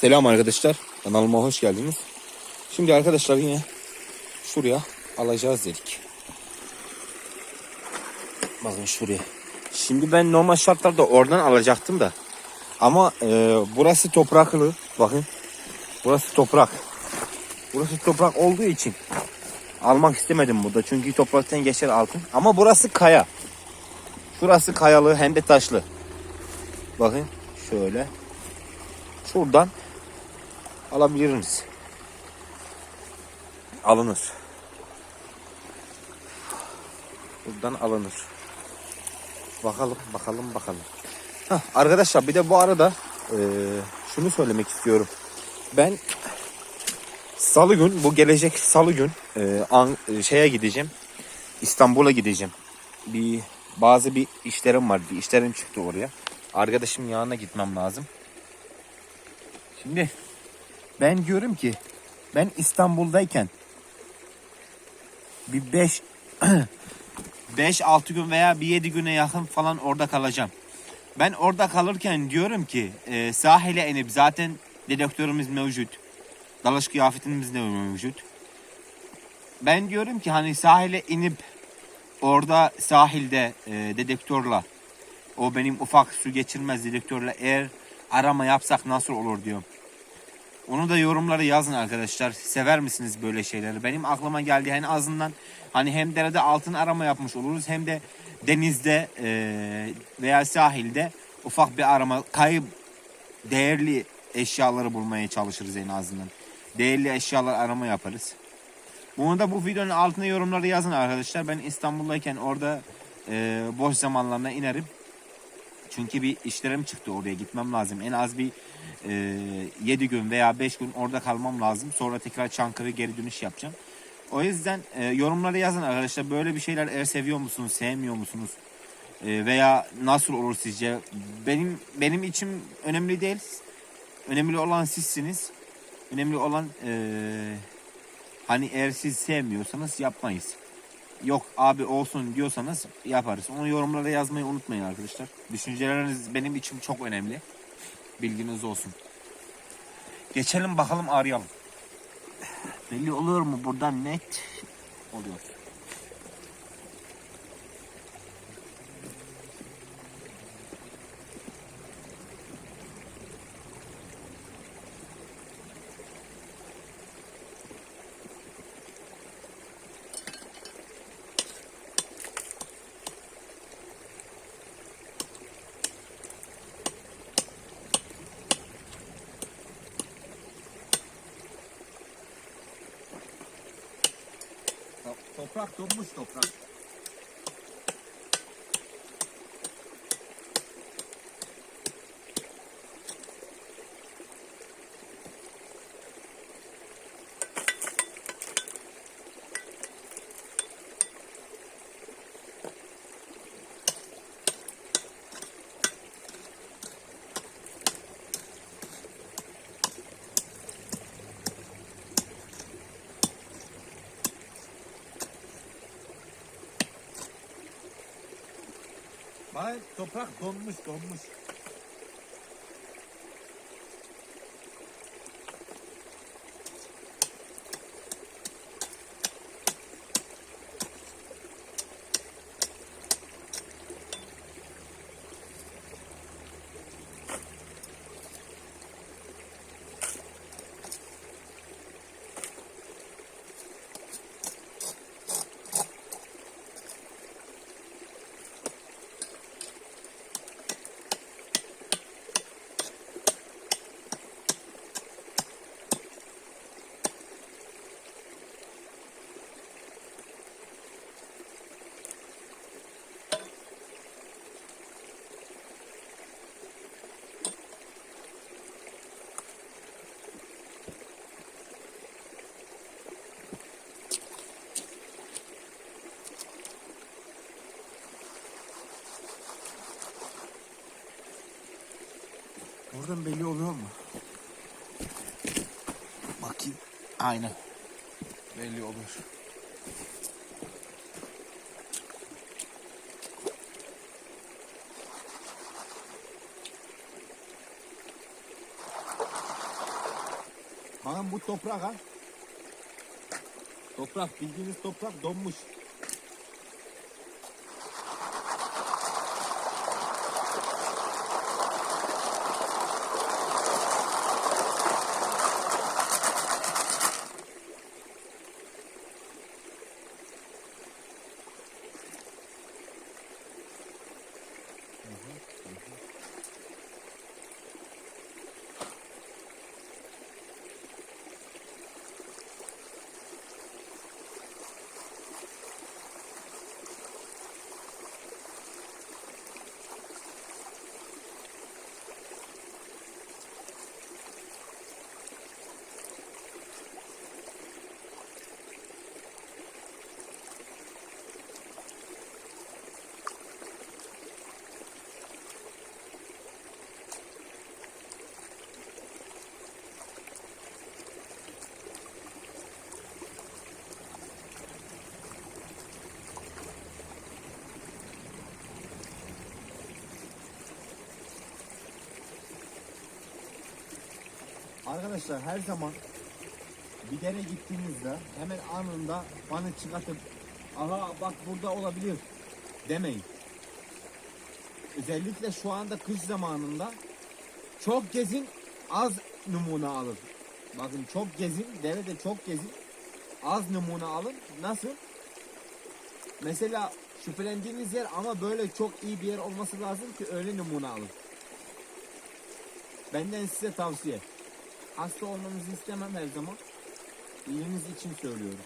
Selam arkadaşlar. Kanalıma hoş geldiniz. Şimdi arkadaşlar yine şuraya alacağız dedik. Bakın şuraya. Şimdi ben normal şartlarda oradan alacaktım da. Ama e, burası topraklı. Bakın. Burası toprak. Burası toprak olduğu için almak istemedim burada. Çünkü topraktan geçer altın. Ama burası kaya. Şurası kayalı hem de taşlı. Bakın şöyle. Şuradan alabiliriz. Alınır. Buradan alınır. Bakalım, bakalım, bakalım. Hah, arkadaşlar bir de bu arada eee, şunu söylemek istiyorum. Ben Salı gün, bu gelecek Salı gün eee, An- e, şeye gideceğim. İstanbul'a gideceğim. Bir bazı bir işlerim var. Bir işlerim çıktı oraya. Arkadaşım yanına gitmem lazım. Şimdi ben diyorum ki ben İstanbul'dayken bir 5 5 6 gün veya bir 7 güne yakın falan orada kalacağım. Ben orada kalırken diyorum ki e, sahile inip zaten dedektörümüz mevcut. Dalış kıyafetimiz de mevcut. Ben diyorum ki hani sahile inip orada sahilde e, dedektörle o benim ufak su geçirmez dedektörle eğer arama yapsak nasıl olur diyorum. Onu da yorumlara yazın arkadaşlar. Sever misiniz böyle şeyleri? Benim aklıma geldi en azından hani hem derede altın arama yapmış oluruz hem de denizde eee, veya sahilde ufak bir arama kayıp değerli eşyaları bulmaya çalışırız en azından. Değerli eşyalar arama yaparız. Bunu da bu videonun altına yorumlara yazın arkadaşlar. Ben İstanbul'dayken orada eee, boş zamanlarına inerim. Çünkü bir işlerim çıktı oraya gitmem lazım. En az bir e, 7 gün veya 5 gün orada kalmam lazım. Sonra tekrar Çankırı geri dönüş yapacağım. O yüzden e, yorumlara yazın arkadaşlar. Böyle bir şeyler eğer seviyor musunuz, sevmiyor musunuz? E, veya nasıl olur sizce? Benim benim için önemli değil. Önemli olan sizsiniz. Önemli olan e, hani eğer siz sevmiyorsanız yapmayız. Yok abi olsun diyorsanız yaparız. Onu yorumlara yazmayı unutmayın arkadaşlar. Düşünceleriniz benim için çok önemli. Bilginiz olsun. Geçelim bakalım arayalım. Belli oluyor mu buradan net? Oluyor. Toprak donmuş toprak. Hayır toprak donmuş donmuş. Oradan belli oluyor mu? Bakayım. Aynen. Belli olur. Bakın bu toprak ha. Toprak bildiğiniz toprak donmuş. Arkadaşlar her zaman bir yere gittiğinizde hemen anında fanı çıkartıp aha bak burada olabilir demeyin. Özellikle şu anda kış zamanında çok gezin az numune alın. Bakın çok gezin, derede çok gezin. Az numune alın. Nasıl? Mesela şüphelendiğiniz yer ama böyle çok iyi bir yer olması lazım ki öyle numune alın. Benden size tavsiye. Hasta olmanızı istemem her zaman. İyiliğiniz için söylüyorum.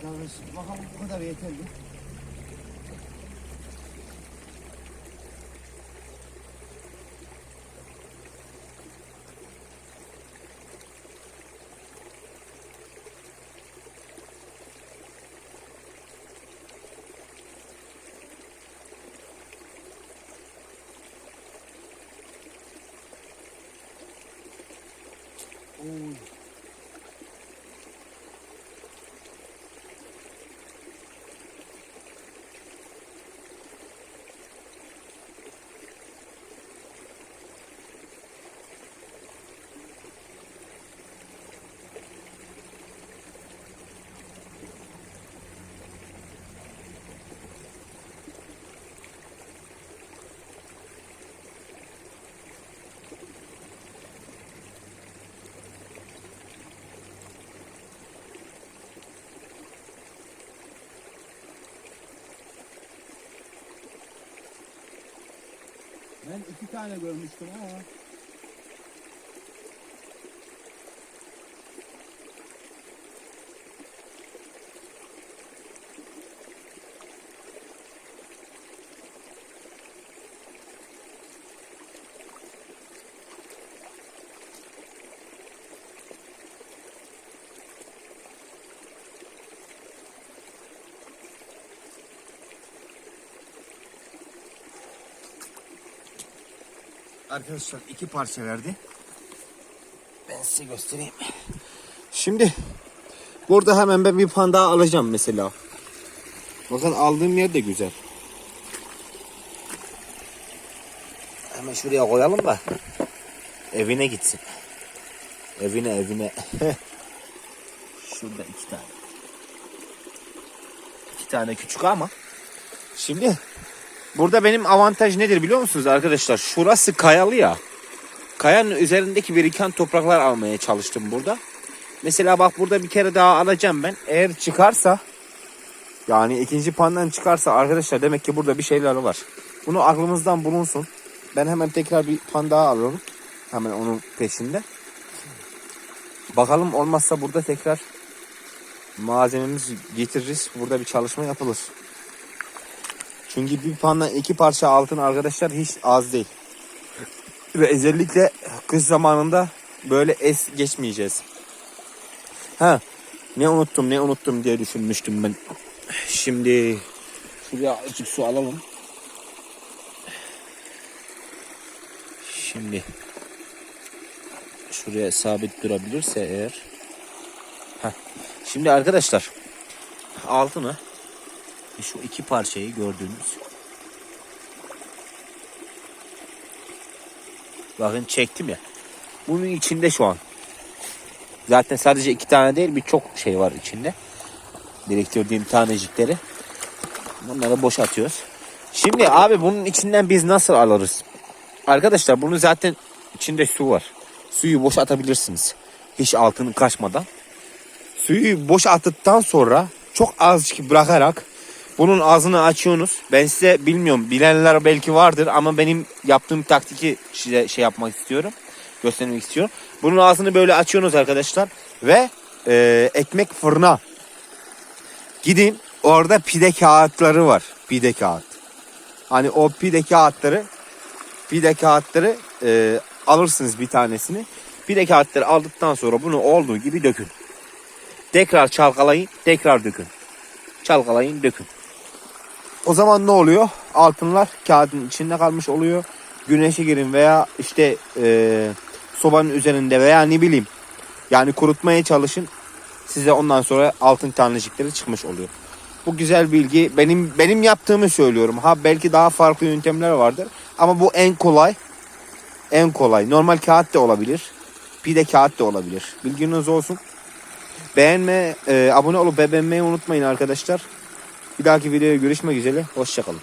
Arkadaşlar bakalım bu kadar yeterli. Oo. Ben iki tane görmüştüm ama. Arkadaşlar iki parça verdi. Ben size göstereyim. Şimdi Burada hemen ben bir pan daha alacağım mesela. Bakın aldığım yer de güzel. Hemen şuraya koyalım da evine gitsin. Evine evine. Şurada iki tane. İki tane küçük ama. Şimdi burada benim avantaj nedir biliyor musunuz arkadaşlar? Şurası kayalı ya. Kayanın üzerindeki biriken topraklar almaya çalıştım burada. Mesela bak burada bir kere daha alacağım ben. Eğer çıkarsa yani ikinci pandan çıkarsa arkadaşlar demek ki burada bir şeyler var. Bunu aklımızdan bulunsun. Ben hemen tekrar bir pan daha alıyorum. Hemen onun peşinde. Bakalım olmazsa burada tekrar malzememizi getiririz. Burada bir çalışma yapılır. Çünkü bir pandan iki parça altın arkadaşlar hiç az değil. Ve özellikle kış zamanında böyle es geçmeyeceğiz. Ha ne unuttum ne unuttum diye düşünmüştüm ben. Şimdi şuraya azıcık su alalım. Şimdi şuraya sabit durabilirse eğer. Heh. Şimdi arkadaşlar altını şu iki parçayı gördüğünüz bakın çektim ya. Bunun içinde şu an. Zaten sadece iki tane değil birçok şey var içinde. Direktör tanecikleri. Bunları boşaltıyoruz. Şimdi abi bunun içinden biz nasıl alırız? Arkadaşlar bunu zaten içinde su var. Suyu boş atabilirsiniz hiç altını kaçmadan. Suyu boş attıktan sonra çok azıcık bırakarak bunun ağzını açıyorsunuz. Ben size bilmiyorum bilenler belki vardır ama benim yaptığım taktiki size şey yapmak istiyorum. Göstermek istiyorum. Bunun ağzını böyle açıyorsunuz arkadaşlar ve e, ekmek fırına gidin orada pide kağıtları var. Pide kağıt. Hani o pide kağıtları pide kağıtları e, alırsınız bir tanesini. Pide kağıtları aldıktan sonra bunu olduğu gibi dökün. Tekrar çalkalayın, tekrar dökün. Çalkalayın, dökün. O zaman ne oluyor? Altınlar kağıdın içinde kalmış oluyor. Güneşe girin veya işte e, sobanın üzerinde veya ne bileyim. Yani kurutmaya çalışın. Size ondan sonra altın tanecikleri çıkmış oluyor. Bu güzel bilgi. Benim benim yaptığımı söylüyorum. Ha belki daha farklı yöntemler vardır. Ama bu en kolay. En kolay. Normal kağıt da olabilir. Pide kağıt da olabilir. Bilginiz olsun. Beğenme, e, abone olup beğenmeyi unutmayın arkadaşlar. Bir dahaki videoya görüşmek üzere. Hoşçakalın.